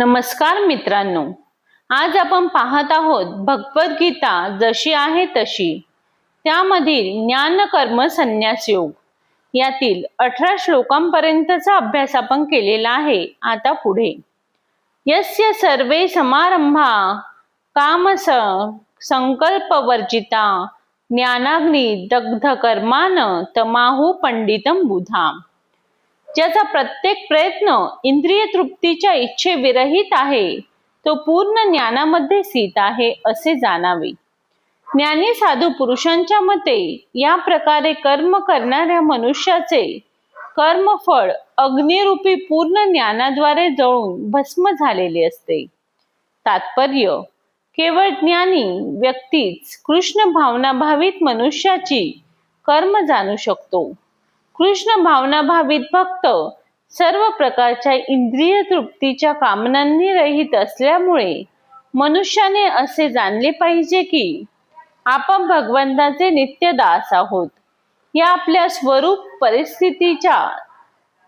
नमस्कार मित्रांनो. आज आपण पाहत आहोत भगवद्गीता जशी आहे तशी. त्यामधील ज्ञान कर्म संन्यास योग. यातील अठरा श्लोकांपर्यंतचा अभ्यास आपण केलेला आहे. आता पुढे. यस्य सर्वे समारंभा काम संकल्पवर्जिता ज्ञानाग्नी दग्ध कर्मान तमाहू पंडितम बुधा। ज्याचा प्रत्येक प्रयत्न इंद्रिय तृप्तीच्या इच्छे विरहित आहे तो पूर्ण ज्ञानामध्ये स्थित आहे असे जाणावे. ज्ञानी साधू पुरुषांच्या मते या प्रकारे कर्म करणाऱ्या मनुष्याचे कर्मफळ अग्निरूपी पूर्ण ज्ञानाद्वारे जळून भस्म झालेले असते. तात्पर्य केवळ ज्ञानी व्यक्तीच कृष्ण भावनाभावित मनुष्याची कर्म जाणू शकतो. कृष्ण भावनाभावित भक्त सर्व प्रकारच्या इंद्रिय तृप्तीच्या कामनांनी रहित असल्यामुळे मनुष्याने असे जाणले पाहिजे की आपण भगवंताचे नित्य दास आहोत. या आपल्या स्वरूप परिस्थितीच्या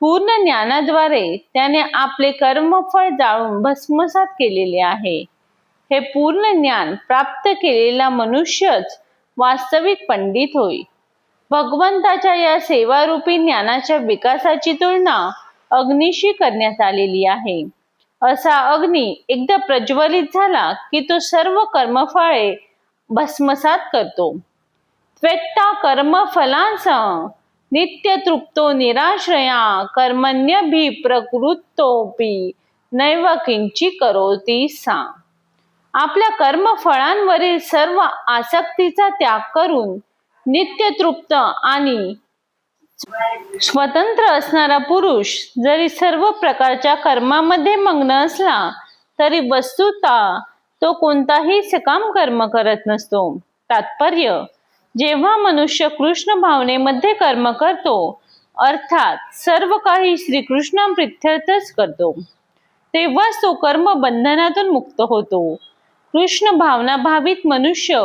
पूर्ण ज्ञानाद्वारे त्याने आपले कर्मफळ जाळून भस्मसात केलेले आहे. हे पूर्ण ज्ञान प्राप्त केलेला मनुष्यच वास्तविक पंडित होय. भगवंताच्या या सेवारूपी ज्ञानाच्या विकासाची तुलना अग्निशी करण्यात आलेली आहे. असा अग्नी एकदा प्रज्वलित झाला की तो सर्व कर्मफळे भस्मसात करतो. त्वेक्ता कर्मफलांसह नित्य तृप्तो निराश्रया कर्मण्यभी प्रकृतोपी नैव किंची करोती सा. आपल्या कर्मफळांवरील सर्व आसक्तीचा त्याग करून नित्य तृप्त आणि स्वतंत्र असणारा पुरुष जरी सर्व प्रकारच्या कर्मामध्ये मग्न असला तरी वस्तुता तो कोणताही सकाम कर्म करत नसतो. तात्पर्य जेव्हा मनुष्य कृष्ण भावनेमध्ये कर्म करतो अर्थात सर्व काही श्रीकृष्ण प्रित्यर्थच करतो तेव्हाच तो कर्म बंधनातून मुक्त होतो. कृष्ण भावना भावित मनुष्य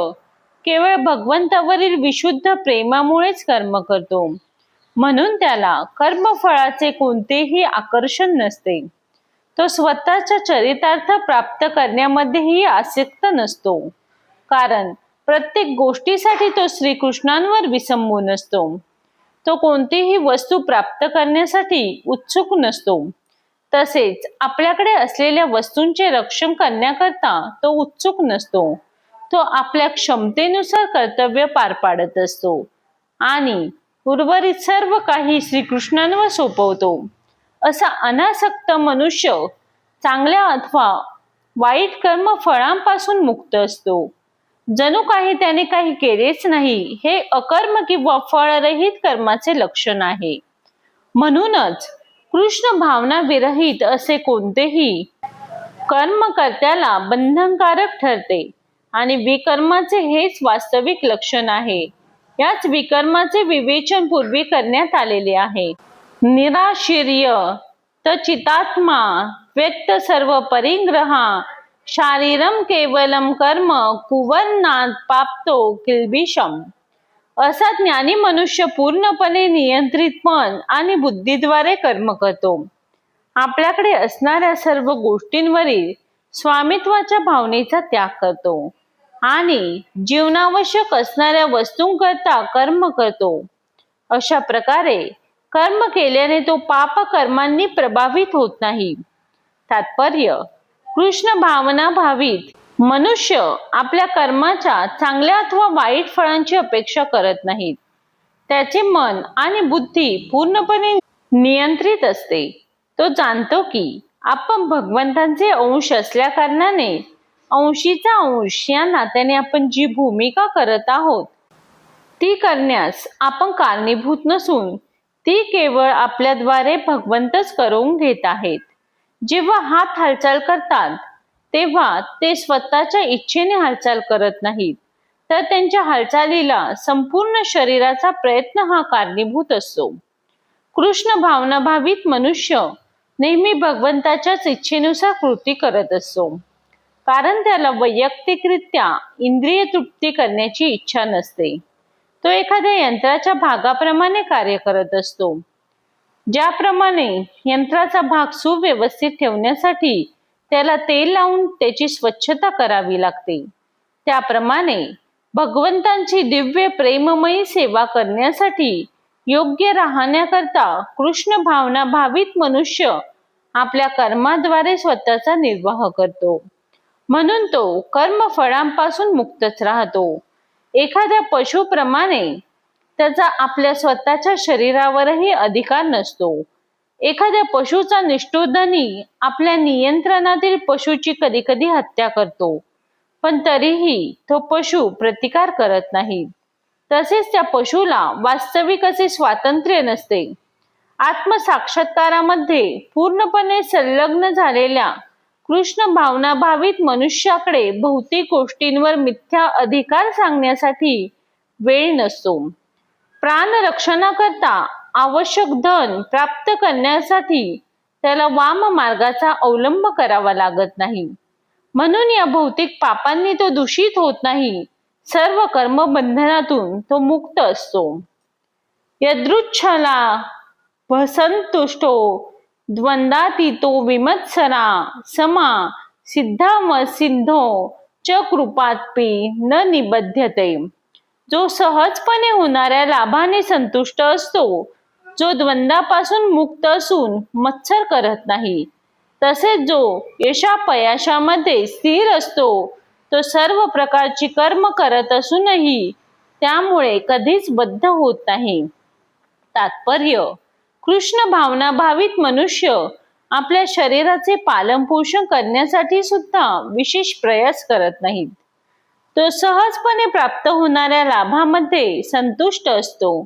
केवळ भगवंतावरील विशुद्ध प्रेमामुळेच कर्म करतो. म्हणून त्याला कर्मफळाचे कोणतेही आकर्षण नसते. तो स्वतःच्या चरितार्थ प्राप्त करण्यामध्येही आसक्त नसतो. कारण प्रत्येक गोष्टीसाठी तो श्रीकृष्णांवर विसंबून असतो. तो कोणतीही वस्तू प्राप्त करण्यासाठी उत्सुक नसतो. तसेच आपल्याकडे असलेल्या वस्तूंचे रक्षण करण्याकरता तो उत्सुक नसतो. तो आपल्या क्षमतेनुसार कर्तव्य पार पाडत असतो. आणि उर्वरित सर्व काही श्रीकृष्णांवर सोपवतो. असा अनासक्त मनुष्य चांगल्या अथवा वाईट कर्म फळांपासून मुक्त असतो. जणू काही त्याने काही केलेच नाही हे अकर्म किंवा फळरहित कर्माचे लक्षण आहे. म्हणूनच कृष्ण भावना विरहित असे कोणतेही कर्मकर्त्याला बंधनकारक ठरते. आणि विकर्माचे हेच वास्तविक लक्षण आहे. याच विकर्माचे विवेचन पूर्वी करण्यात आलेले आहे. निराशिर्य चितात्मा व्यक्त सर्व परिग्रहा शारीरम केवलम कर्म कुवर्णात पापतो किल्बिषम. असा ज्ञानी मनुष्य पूर्णपणे नियंत्रित मन आणि बुद्धीद्वारे कर्म करतो. आपल्याकडे असणाऱ्या सर्व गोष्टींवरील स्वामित्वाच्या भावनेचा त्याग करतो. आणि जीवनावश्यक असणाऱ्या वस्तूंकरता कर्म करतो. अशा प्रकारे कर्म केल्याने तो पाप कर्मांनी प्रभावित होत नाही. तात्पर्य कृष्ण भावना भावित मनुष्य आपल्या कर्माच्या चांगल्या अथवा वाईट फळांची अपेक्षा करत नाहीत. त्याचे मन आणि बुद्धी पूर्णपणे नियंत्रित असते. तो जाणतो की आपण भगवंतांचे अंश असल्या कारणाने अंशीचा अंश या नात्याने आपण जी भूमिका करत आहोत ती करण्यास आपण कारणीभूत नसून ती केवळ आपल्याद्वारे भगवंतच करून घेत आहेत. जेव्हा हात हालचाल करतात तेव्हा ते स्वतःच्या इच्छेने हालचाल करत नाहीत. तर त्यांच्या हालचालीला संपूर्ण शरीराचा प्रयत्न हा कारणीभूत असतो. कृष्ण भावनाभावित मनुष्य नेहमी भगवंताच्याच इच्छेनुसार कृती करत असतो. कारण त्याला वैयक्तिकरित्या इंद्रिय तृप्ती करण्याची इच्छा नसते. तो एखाद्या यंत्राच्या भागाप्रमाणे कार्य करत असतो. ज्याप्रमाणे यंत्राचा भाग सुव्यवस्थित ठेवण्यासाठी त्याला तेल लावून त्याची स्वच्छता करावी लागते. त्याप्रमाणे भगवंतांची दिव्य प्रेममयी सेवा करण्यासाठी योग्य राहण्याकरता कृष्ण भावना भावित मनुष्य आपल्या कर्माद्वारे स्वतःचा निर्वाह करतो. म्हणून तो कर्मफळांपासून मुक्तच राहतो. एखाद्या पशुप्रमाणे त्याचा आपल्या स्वतःच्या शरीरावरही अधिकार नसतो. एखाद्या पशुचा निष्ठुधनी आपल्या नियंत्रणातील पशुची कधी कधी हत्या करतो पण तरीही तो पशु प्रतिकार करत नाही. तसेच त्या पशुला वास्तविक असे स्वातंत्र्य नसते. आत्मसाक्षात्कारामध्ये पूर्णपणे संलग्न झालेल्या कृष्ण भावना भावित मनुष्याकडे भौतिक गोष्टींवर मिथ्या अधिकार सांगण्यासाठी वेळ नसतो. प्राणरक्षणाकरता आवश्यक धन प्राप्त करण्यासाठी त्याला वाम मार्गाचा अवलंब करावा लागत नाही. म्हणून या भौतिक पापांनी तो दूषित होत नाही. सर्व कर्मबंधनातून तो मुक्त असतो. यदृच्छला संतुष्टो द्वंदातीतो विमत्सरा समा सिद्धा व सिद्धो च कृपात्पी न निबध्यते. जो सहजपणे होणाऱ्या लाभाने संतुष्ट असतो जो द्वंद्वापासून मुक्त असून मत्सर करत नाही तसेच जो यशापयाशामध्ये स्थिर असतो तो सर्व प्रकारची कर्म करत असूनही त्यामुळे कधीच बद्ध होत नाही. तात्पर्य कृष्ण भावना भावित मनुष्य आपल्या शरीराचे पालनपोषण करण्यासाठी सुद्धा विशेष प्रयास करत नाहीत. तो सहजपणे प्राप्त होणाऱ्या लाभामध्ये संतुष्ट असतो.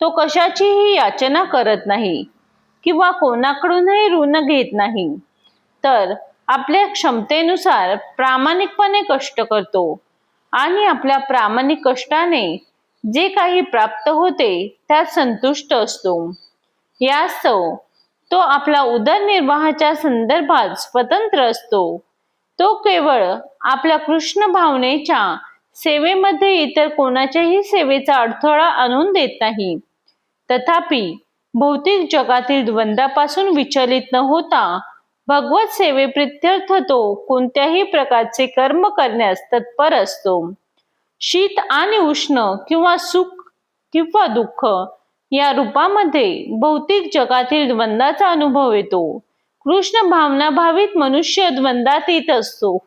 तो कशाचीही याचना करत नाही किंवा कोणाकडूनही ऋण घेत नाही. तर आपल्या क्षमतेनुसार प्रामाणिकपणे कष्ट करतो आणि आपल्या प्रामाणिक कष्टाने जे काही प्राप्त होते त्यात संतुष्ट असतो. यास्तव तो आपला उदरनिर्वाहाच्या संदर्भात स्वतंत्र असतो. तो केवळ आपल्या कृष्ण भावनेच्या सेवेमध्ये इतर कोणाच्याही सेवेचा अडथळा आणून देत नाही. तथापि भौतिक जगातील द्वंद्वापासून विचलित न होता भगवत सेवे प्रित्यर्थ तो कोणत्याही प्रकारचे कर्म करण्यास तत्पर असतो. शीत आणि उष्ण किंवा सुख किंवा दुःख या रूपामध्ये भौतिक जगातील द्वंद्वाचा अनुभव येतो. कृष्ण भावना भावित मनुष्य द्वंद्वात येत असतो.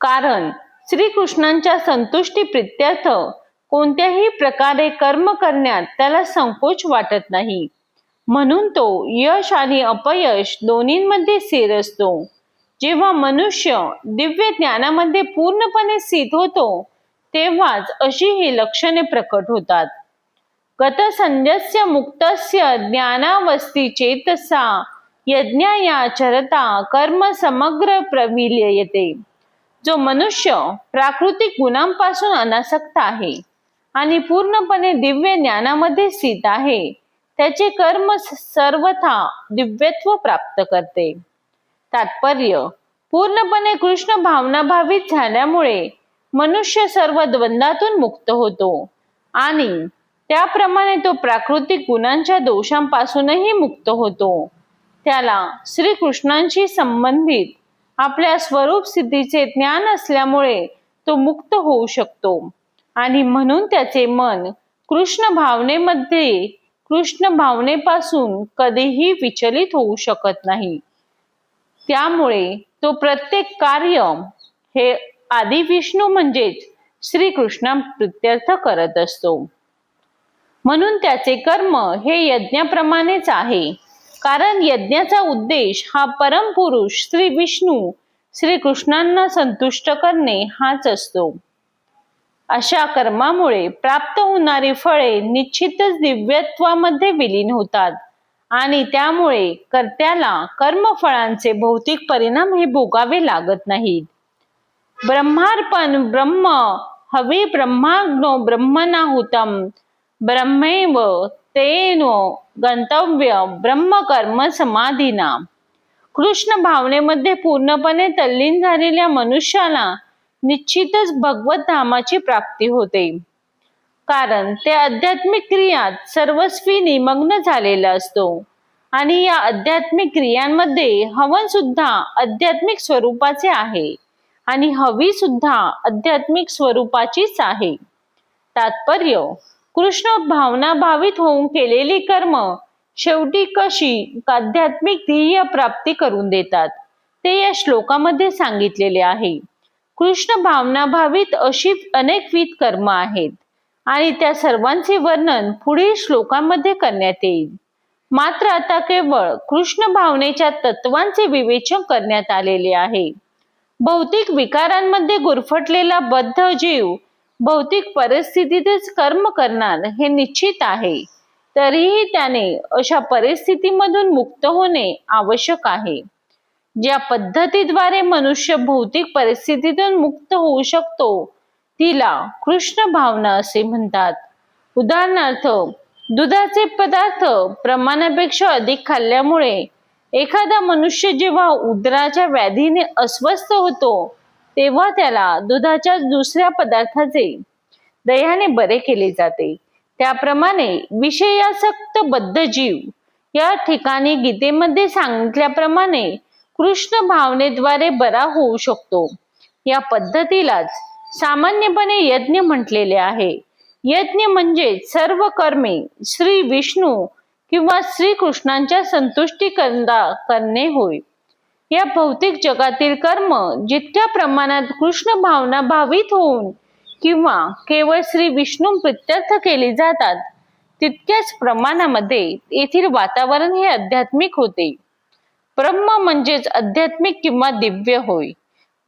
कारण श्रीकृष्णांच्या संतुष्टी प्रित्यर्थ कोणत्याही प्रकारे कर्म करण्यात त्याला संकोच वाटत नाही. म्हणून तो यश आणि अपयश दोन्हीमध्ये स्थिर असतो. जेव्हा मनुष्य दिव्य ज्ञानामध्ये पूर्णपणे स्थित होतो तेव्हाच अशी ही लक्षणे प्रकट होतात. गतसंध्यस्य मुक्तस्य ज्ञानावस्थी चेतसा यज्ञायाचरता कर्म समग्र प्रविलयते। जो मनुष्य प्राकृतिक गुणांपासून अनासक्त आहे आणि पूर्णपणे दिव्य ज्ञानामध्ये स्थित आहे त्याचे कर्म सर्वथा दिव्यत्व प्राप्त करते. तात्पर्य पूर्णपणे कृष्ण भावनाभावित झाल्यामुळे मनुष्य सर्व द्वंद्वातून मुक्त होतो आणि त्याप्रमाणे तो प्राकृतिक गुणांच्या दोषांपासूनही मुक्त होतो. त्याला श्रीकृष्णांशी संबंधित आपल्या स्वरूप सिद्धीचे ज्ञान असल्यामुळे तो मुक्त होऊ शकतो. आणि म्हणून त्याचे मन कृष्ण भावनेमध्ये कृष्ण भावनेपासून कधीही विचलित होऊ शकत नाही. त्यामुळे तो प्रत्येक कार्य हे आदि विष्णू म्हणजेच श्रीकृष्णा प्रित्यर्थ करत असतो. म्हणून त्याचे कर्म हे यज्ञाप्रमाणेच आहे. कारण यज्ञाचा उद्देश हा परमपुरुष श्री विष्णू श्रीकृष्णांना संतुष्ट करणे हाच असतो. अशा कर्मामुळे प्राप्त होणारी फळे निश्चितच दिव्यत्वामध्ये विलीन होतात आणि त्यामुळे कर्त्याला कर्मफळांचे भौतिक परिणाम हे भोगावे लागत नाहीत. ब्रह्मार्पण ब्रह्म हवे ब्रह्माग्नो ब्रह्मनाहुतम ब्रह्मेव तेनो गंतव्य ब्रह्मकर्म समाधीना। कृष्ण भावनेमध्ये पूर्णपणे तल्लीन झालेल्या मनुष्याला निश्चितच भगवत धामाची प्राप्ती होते. कारण ते आध्यात्मिक क्रियात सर्वस्वी निमग्न झालेला असतो आणि या आध्यात्मिक क्रियांमध्ये हवन सुद्धा आध्यात्मिक स्वरूपाचे आहे आणि हवी सुद्धा आध्यात्मिक स्वरूपाचीच आहे. तात्पर्य कृष्ण भावना भावित होऊन केलेली कर्म शेवटी कशी आध्यात्मिक ध्येय प्राप्ती करून देतात ते या श्लोकामध्ये सांगितलेले आहे. कृष्ण भावना भावित अशी अनेकविध कर्म आहेत आणि त्या सर्वांचे वर्णन पुढील श्लोकांमध्ये करण्यात येईल. मात्र आता केवळ कृष्ण भावनेच्या तत्वांचे विवेचन करण्यात आलेले आहे. भौतिक विकारांमध्ये गुरफटलेला बद्ध जीव भौतिक परिस्थितीतच कर्म करणार हे निश्चित आहे. तरीही त्याने अशा परिस्थितीमधून मुक्त होणे आवश्यक आहे. ज्या पद्धतीद्वारे मनुष्य भौतिक परिस्थितीतून मुक्त होऊ शकतो तिला कृष्ण भावना असे म्हणतात. उदाहरणार्थ दुधाचे पदार्थ प्रमाणापेक्षा अधिक खाल्ल्यामुळे एखादा मनुष्य जेव्हा उदराच्या व्याधीने अस्वस्थ होतो तेव्हा त्याला दुधाच्या दुसऱ्या पदार्थाचे दह्याने बरे केले जाते. त्याप्रमाणे विषयासक्त बद्ध जीव या ठिकाणी गीतेमध्ये सांगितल्याप्रमाणे कृष्ण भावनेद्वारे बरा होऊ शकतो. या पद्धतीलाच सामान्यपणे यज्ञ म्हटलेले आहे. यज्ञ म्हणजे सर्व कर्मे श्री विष्णू किंवा श्रीकृष्णांच्या संतुष्टी करणे होय. या भौतिक जगातील कर्म जितक्या प्रमाणात कृष्ण भावना भावित होऊन किंवा केवळ श्री विष्णू प्रित्यर्थ केली जातात तितक्याच प्रमाणामध्ये येथील वातावरण हे आध्यात्मिक होते. ब्रह्म म्हणजेच आध्यात्मिक किंवा दिव्य होय.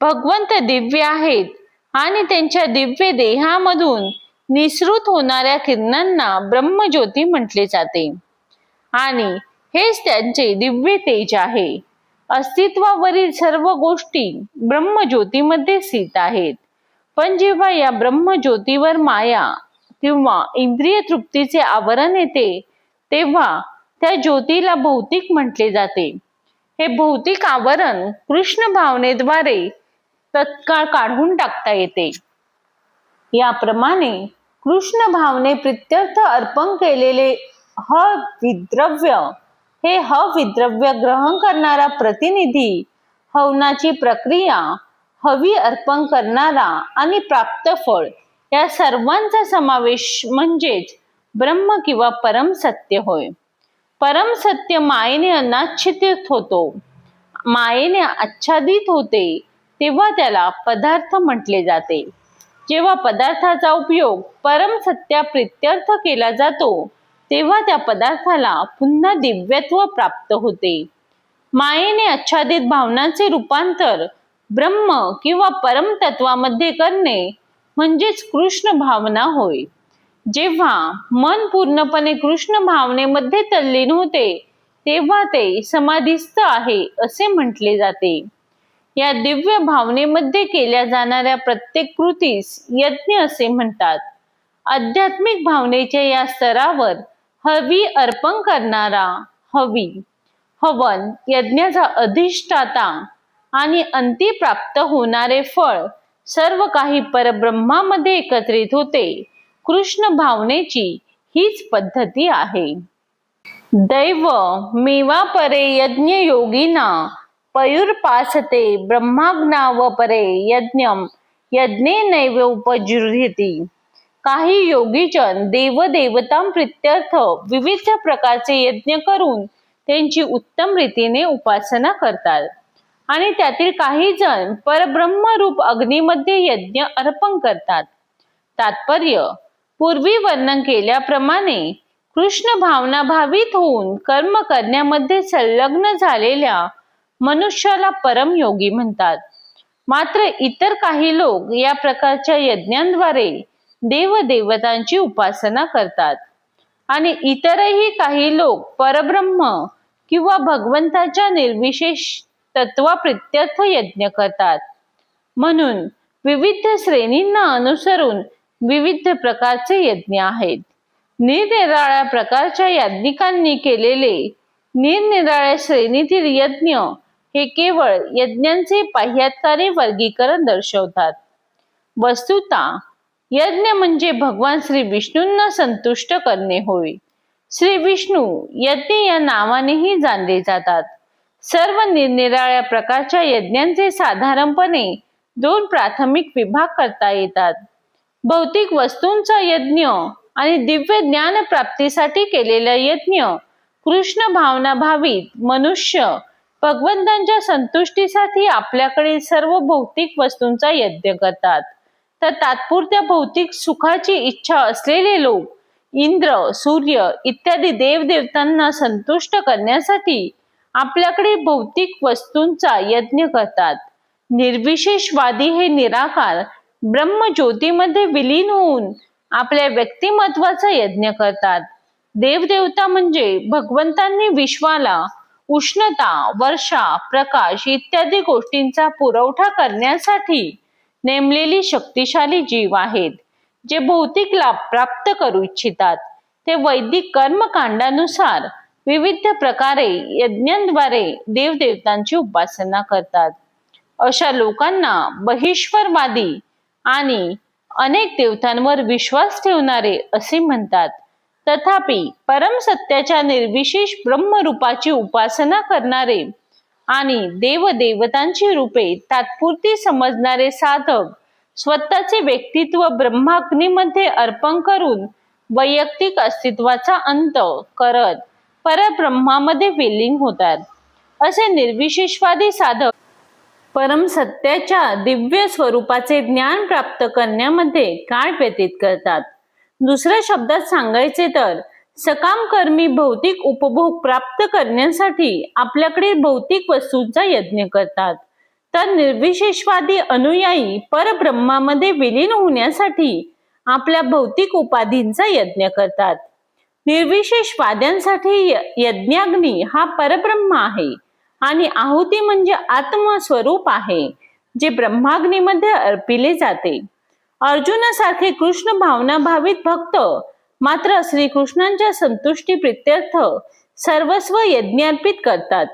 भगवंत दिव्य आहेत आणि त्यांच्या दिव्य देहामधून निसृत होणाऱ्या किरणांना ब्रह्मज्योती म्हटले जाते. आणि हेच त्यांचे दिव्य तेज आहे. अस्तित्वावरील सर्व गोष्टी ब्रह्मज्योतीमध्ये स्थित आहेत. पण जेव्हा या ब्रह्मज्योतीवर माया किंवा इंद्रिय तृप्तीचे आवरण येते तेव्हा त्या ज्योतीला भौतिक म्हटले जाते. हे भौतिक आवरण कृष्ण भावनेद्वारे तत्काळ काढून टाकता येते. याप्रमाणे कृष्ण भावने प्रित्यर्थ अर्पण केलेले ह विद्रव्य हे हविद्रव्य विद्रव्य ग्रहण करणारा प्रतिनिधी हवनाची प्रक्रिया हवी अर्पण करणारा आणि प्राप्त फळ या सर्वांचा समावेश म्हणजेच ब्रह्म किंवा परम सत्य होय. परम सत्य मायेने अनाच्छिदित होतो. मायेने आच्छादित होते तेव्हा त्याला पदार्थ म्हटले जाते. जेव्हा पदार्थाचा उपयोग परम सत्या प्रित्यर्थ केला जातो तेव्हा त्या पदार्थाला पुन्हा दिव्यत्व प्राप्त होते. मायेने आच्छादित भावनांचे रूपांतर ब्रह्म किंवा परमतत्वामध्ये करणे म्हणजेच कृष्ण भावना होय. जेव्हा मन पूर्णपणे कृष्ण भावनेमध्ये तल्लीन होते तेव्हा ते समाधिस्थ आहे असे म्हटले जाते. या दिव्य भावनेमध्ये केल्या जाणाऱ्या प्रत्येक कृतीस यज्ञ असे म्हणतात. आध्यात्मिक भावनेच्या या स्तरावर हवी अर्पण करणारा हवी. हवन यज्ञाचा अधिष्ठाता आणि अंती प्राप्त होणारे फळ सर्व काही परब्रह्मामध्ये एकत्रित होते. कृष्ण भावनेची हीच पद्धती आहे. दैव मेवा परे यज्ञ योगीना पयुर्पासते ब्रह्माग्ना व परे यज्ञ यज्ञे नैव उपजुर्यती काही योगीजन देवदेवतां प्रित्यर्थ विविध प्रकारचे यज्ञ करून त्यांची उत्तम रीतीने उपासना करतात. आणि त्यातील काही जण परब्रह्म रूप अग्नीमध्ये यज्ञ अर्पण करतात. तात्पर्य पूर्वी वर्णन केल्याप्रमाणे कृष्ण भावना भावित होऊन कर्म करण्यामध्ये संलग्न झालेल्या मनुष्याला परम योगी म्हणतात. मात्र इतर काही लोक या प्रकारच्या यज्ञांद्वारे देवदेवतांची उपासना करतात. आणि इतरही काही लोक परब्रह्म किंवा भगवंताच्या निर्विशेष तत्वाप्रित्यर्थ यज्ञ करतात. म्हणून विविध श्रेणींना अनुसरून विविध प्रकारचे यज्ञ आहेत. निरनिराळ्या प्रकारच्या याज्ञिकांनी केलेले निरनिराळ्या श्रेणीतील यज्ञ हे केवळ यज्ञांचे पाह्यात्कारी वर्गीकरण दर्शवतात. वस्तुता यज्ञ म्हणजे भगवान श्री विष्णूंना संतुष्ट करणे होय. श्री विष्णू यज्ञ या नावानेही जाणले जातात. सर्व निरनिराळ्या प्रकारच्या यज्ञांचे साधारणपणे दोन प्राथमिक विभाग करता येतात. भौतिक वस्तूंचा यज्ञ आणि दिव्य ज्ञान प्राप्तीसाठी केलेला यज्ञ कृष्ण भावना भावित मनुष्य भगवंतांच्या संतुष्टीसाठी आपल्याकडील सर्व भौतिक वस्तूंचा यज्ञ करतात. तर तात्पुरत्या भौतिक सुखाची इच्छा असलेले लोक इंद्र सूर्य इत्यादी देवदेवतांना संतुष्ट करण्यासाठी आपल्याकडे भौतिक वस्तूंचा यज्ञ करतात. निर्विशेषवादी हे निराकार ब्रह्मज्योतीमध्ये विलीन होऊन आपल्या व्यक्तिमत्वाचा यज्ञ करतात. देवदेवता म्हणजे भगवंतांनी विश्वाला उष्णता वर्षा प्रकाश इत्यादी गोष्टींचा पुरवठा करण्यासाठी नेमलेली शक्तिशाली जीव आहेत जे भौतिक लाभ प्राप्त करू इच्छितात. ते वैदिक कर्मकांडानुसार विविध प्रकारे यज्ञांद्वारे देवदेवतांची उपासना करतात. अशा लोकांना बहिश्वरवादी आणि अनेक देवतांवर विश्वास ठेवणारे असे म्हणतात. तथापि परमसत्याच्या निर्विशेष ब्रह्मरूपाची उपासना करणारे आणि देवदेवतांची रूपे तात्पुरती समजणारे साधक स्वतःचे व्यक्तित्व ब्रह्माग्नीमध्ये अर्पण करून वैयक्तिक अस्तित्वाचा अंत करत परब्रह्मामध्ये विलीन होतात. असे निर्विशेषवादी साधक परम सत्याच्या दिव्य स्वरूपाचे ज्ञान प्राप्त करण्यामध्ये काळ व्यतीत करतात. दुसऱ्या शब्दात सांगायचे तर सकामकर्मी भौतिक उपभोग प्राप्त करण्यासाठी आपल्याकडे भौतिक वस्तूंचा यज्ञ करतात. तर निर्विशेषवादी अनुयायी परब्रह्मामध्ये विलीन होण्यासाठी आपल्या भौतिक उपाधींचा यज्ञ करतात. निर्विशेषवाद्यांसाठी यज्ञाग्नी हा परब्रह्म आहे आणि आहुती म्हणजे आत्मस्वरूप आहे जे ब्रह्माग्नीमध्ये अर्पिले जाते. अर्जुनासारखे कृष्ण भावना भावित भक्त मात्र श्रीकृष्णांच्या संतुष्टी प्रित्यर्थ सर्वस्व यज्ञार्पित करतात.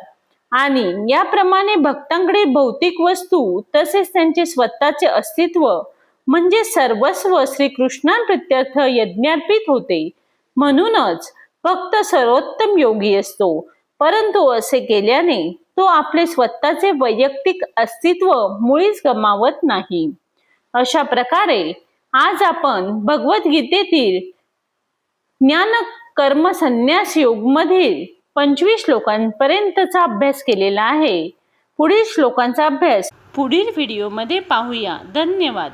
आणि याप्रमाणे भक्तांकडे भौतिक वस्तू तसेच त्यांचे स्वतःचे अस्तित्व म्हणजे सर्वस्व श्रीकृष्णांप्रित्यर्थ यज्ञार्पित होते. म्हणूनच भक्त सर्वोत्तम योगी असतो. परंतु असे केल्याने तो आपले स्वतःचे वैयक्तिक अस्तित्व मुळीच गमावत नाही. अशा प्रकारे आज आपण भगवद्गीतेतील ज्ञान कर्म संन्यास योग मधील पंचवीस श्लोकांपर्यंतचा अभ्यास केलेला आहे. पुढील श्लोकांचा अभ्यास पुढील व्हिडिओमध्ये पाहूया. धन्यवाद.